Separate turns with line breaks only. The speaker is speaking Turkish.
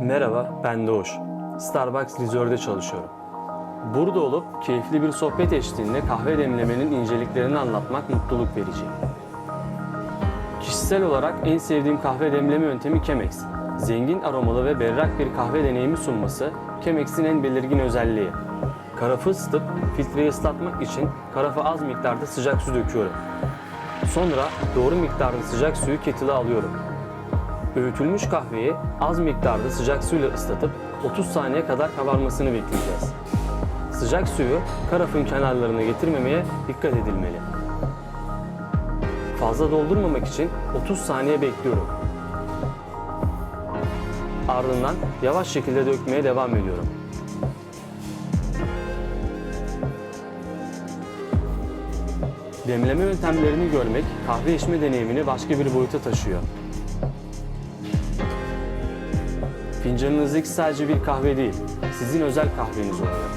Merhaba, ben Doğuş. Starbucks Rizör'de çalışıyorum. Burada olup keyifli bir sohbet eşliğinde kahve demlemenin inceliklerini anlatmak mutluluk verici. Kişisel olarak en sevdiğim kahve demleme yöntemi Chemex. Zengin aromalı ve berrak bir kahve deneyimi sunması Chemex'in en belirgin özelliği. Karafı ısıtıp filtreyi ıslatmak için karafa az miktarda sıcak su döküyorum. Sonra doğru miktarda sıcak suyu kettle'a alıyorum. Öğütülmüş kahveyi az miktarda sıcak suyla ıslatıp 30 saniye kadar kabarmasını bekleyeceğiz. Sıcak suyu karafın kenarlarına getirmemeye dikkat edilmeli. Fazla doldurmamak için 30 saniye bekliyorum. Ardından yavaş şekilde dökmeye devam ediyorum. Demleme yöntemlerini görmek kahve içme deneyimini başka bir boyuta taşıyor. Fincanınızdaki sadece bir kahve değil, sizin özel kahveniz oluyor.